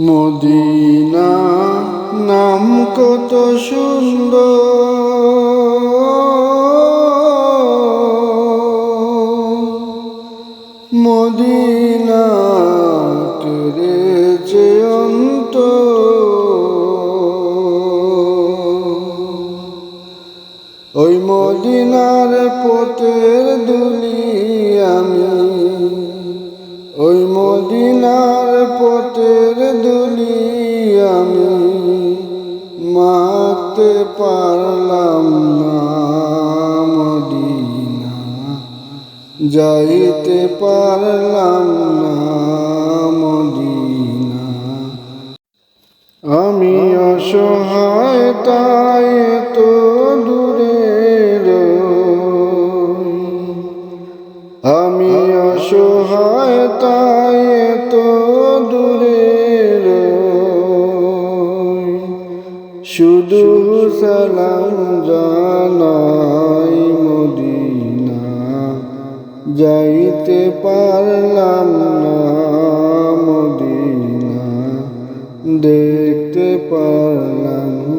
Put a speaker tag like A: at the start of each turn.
A: Medina নাম কত সুন্দর। মদিনা কেড়েছে অন্ত ওই মদিনার পথের দুলি আমি মদিনার পথের দুলি আমি মাতে পারলাম না। মদিনা যাইতে পারলাম না। মদিনা আমি অসহায় তাই অসহায় তাই তো দূরে। শুধু সালাম জানাই মদিনা যাইতে পারলাম না মদিনা দেখতে পারলাম